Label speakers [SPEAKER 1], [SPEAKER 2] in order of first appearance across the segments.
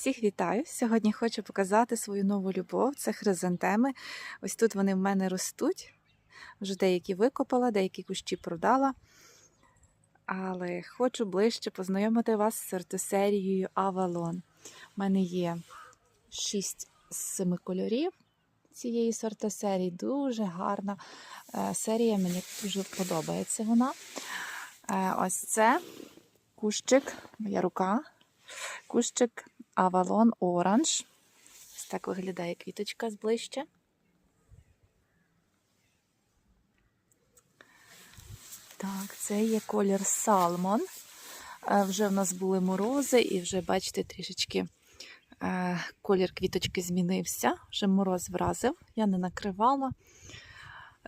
[SPEAKER 1] Всіх вітаю! Сьогодні хочу показати свою нову любов. Це хризантеми. Ось тут вони в мене ростуть. Вже деякі викопала, деякі кущі продала. Але хочу ближче познайомити вас з сортосерією Avalon. У мене є 6 з 7 кольорів цієї сортосерії. Дуже гарна е, серія, мені дуже подобається вона. Е, Ось це кущик, моя рука. Кущик Avalon Orange. Ось так виглядає квіточка зближче. Так, це є колір Salmon. Е, Вже в нас були морози, і вже, бачите, трішечки е, колір квіточки змінився. Вже мороз вразив, я не накривала.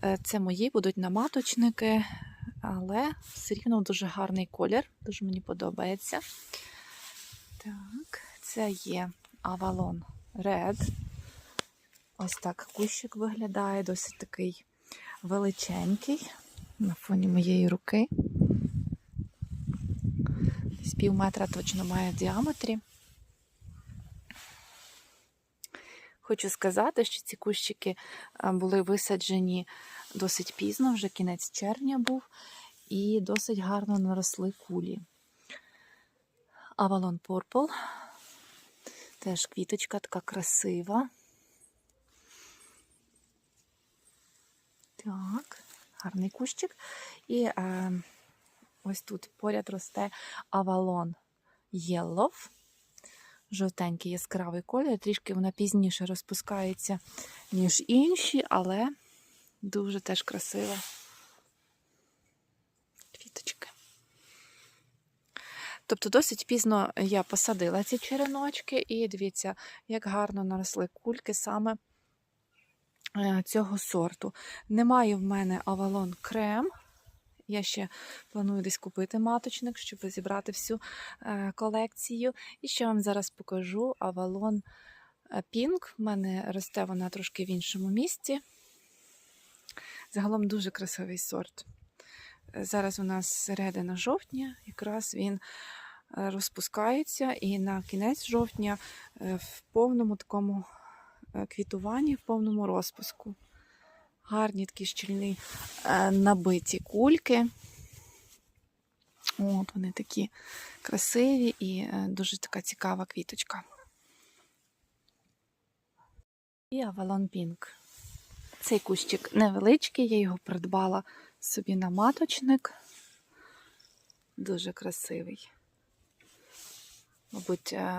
[SPEAKER 1] Е, Це мої будуть наматочники, але все рівно дуже гарний колір, дуже мені подобається. Так, це є Avalon Red. Ось так кущик виглядає, досить такий величенький на фоні моєї руки. Десь пів метра точно має в діаметрі. Хочу сказати, що ці кущики були висаджені досить пізно, вже кінець червня був, і досить гарно наросли кулі. Avalon Purple. Теж квіточка така красива. Так, гарний кущик. І е, ось тут поряд росте Avalon Yellow. Жовтенький яскравий колір, трішки вона пізніше розпускається, ніж інші, але дуже теж красива. Квіточки. Тобто досить пізно я посадила ці череночки, і дивіться, як гарно наросли кульки саме е, цього сорту. Немає в мене Avalon крем. Я ще планую десь купити маточник, щоб зібрати всю е, колекцію. І ще вам зараз покажу Avalon Pink. В мене росте вона трошки в іншому місці. Загалом дуже красивий сорт. Зараз у нас середина жовтня, якраз він е, розпускається, і на кінець жовтня е, в повному такому е, квітуванні, в повному розпуску. Гарні такі щільні е, набиті кульки. От вони такі красиві і е, дуже така цікава квіточка. І Avalon Pink. Цей кущик невеличкий, я його придбала собі на маточник. Дуже красивий. Мабуть, е,